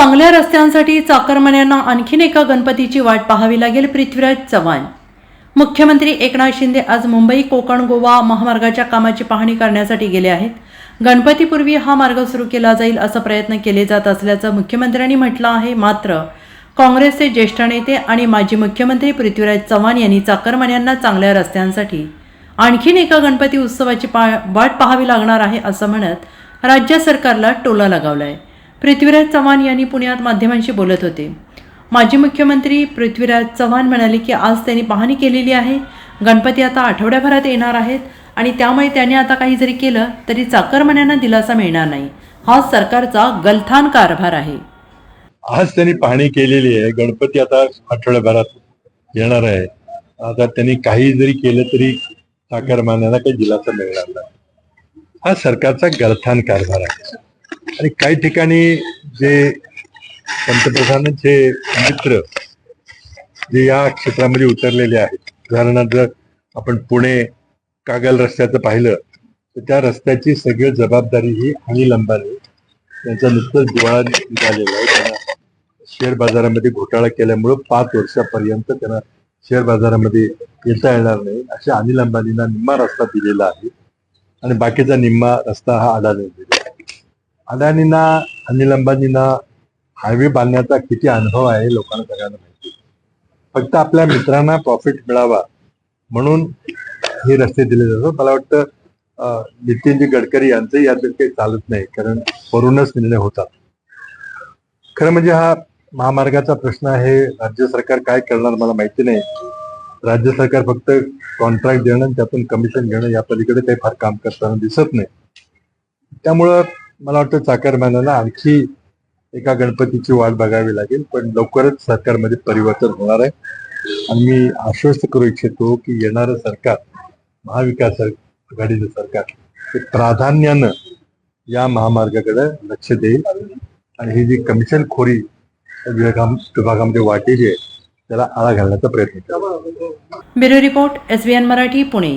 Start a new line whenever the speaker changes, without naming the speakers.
चांगल्या रस्त्यांसाठी चाकरमान्यांना आणखीन एका गणपतीची वाट पाहावी लागेल पृथ्वीराज चव्हाण. मुख्यमंत्री एकनाथ शिंदे आज मुंबई कोकण गोवा महामार्गाच्या कामाची पाहणी करण्यासाठी गेले आहेत. गणपतीपूर्वी हा मार्ग सुरू केला जाईल असा प्रयत्न केले जात असल्याचं मुख्यमंत्र्यांनी म्हटलं आहे. मात्र काँग्रेसचे ज्येष्ठ नेते आणि माजी मुख्यमंत्री पृथ्वीराज चव्हाण यांनी चाकरमान्यांना चांगल्या रस्त्यांसाठी आणखीन एका गणपती उत्सवाची पा वाट पाहावी लागणार आहे असं म्हणत राज्य सरकारला टोला लगावलाय. पृथ्वीराज चव्हाण यांनी पुण्यात माध्यमांशी बोलत होते. माजी मुख्यमंत्री पृथ्वीराज चव्हाण म्हणाले की आज त्यांनी पाहणी केलेली आहे. गणपती आता आठवड्याभरात येणार आहेत आणि त्यामुळे त्यांनी आता काही जरी केलं तरी चाकरमान्यांना दिलासा मिळणार नाही. हा सरकारचा गलथान कारभार आहे.
आज त्यांनी पाहणी केलेली आहे. गणपती आता आठवड्याभरात येणार आहे. आता त्यांनी काही जरी केलं तरी साकारमान्यांना काही दिलासा मिळणार नाही. हा सरकारचा गलथान कारभार आहे. आणि काही ठिकाणी जे पंतप्रधानांचे मित्र जे या क्षेत्रामध्ये उतरलेले आहेत उदाहरणार्थ आपण पुणे कागल रस्त्याचं पाहिलं तर त्या रस्त्याची सगळी जबाबदारी ही अनिल अंबानी त्यांचा नुकतंच दिवाळा निघालेला आहे. त्यांना शेअर बाजारामध्ये घोटाळा केल्यामुळं पाच वर्षापर्यंत त्यांना शेअर बाजारामध्ये येता येणार नाही अशा अनिल अंबानींना निम्मा रस्ता दिलेला आहे. आणि बाकीचा निम्मा रस्ता हा अडाणी दिलेला अडाणींना अनिल अंबानींना हायवे बांधण्याचा किती अनुभव आहे लोकांना सगळ्यांना माहिती फक्त आपल्या मित्रांना प्रॉफिट मिळावा म्हणून हे रस्ते दिले जातात. मला वाटतं नितीनजी गडकरी यांचंही यात काही चालत नाही कारण वरूनच निर्णय होतात. खरं म्हणजे हा महामार्गाचा प्रश्न आहे राज्य सरकार काय करणार मला माहिती नाही. राज्य सरकार फक्त कॉन्ट्रॅक्ट देणं त्यातून कमिशन घेणं या पलीकडे काही फार काम करताना दिसत नाही. त्यामुळं मला वाटतं चाकरमानाला आणखी एका गणपतीची वाट बघावी लागेल पण लवकरच सरकारमध्ये परिवर्तन होणार आहे. आणि मी आश्वस्त करू इच्छितो की येणारं सरकार महाविकास आघाडीचं सरकार हे प्राधान्यानं या महामार्गाकडे लक्ष देईल. आणि ही जी कमिशन खोरी विभागा विभागामध्ये वाटेली आहे त्याला आळा घालण्याचा प्रयत्न करेल.
Bureau report S Marathi Pune.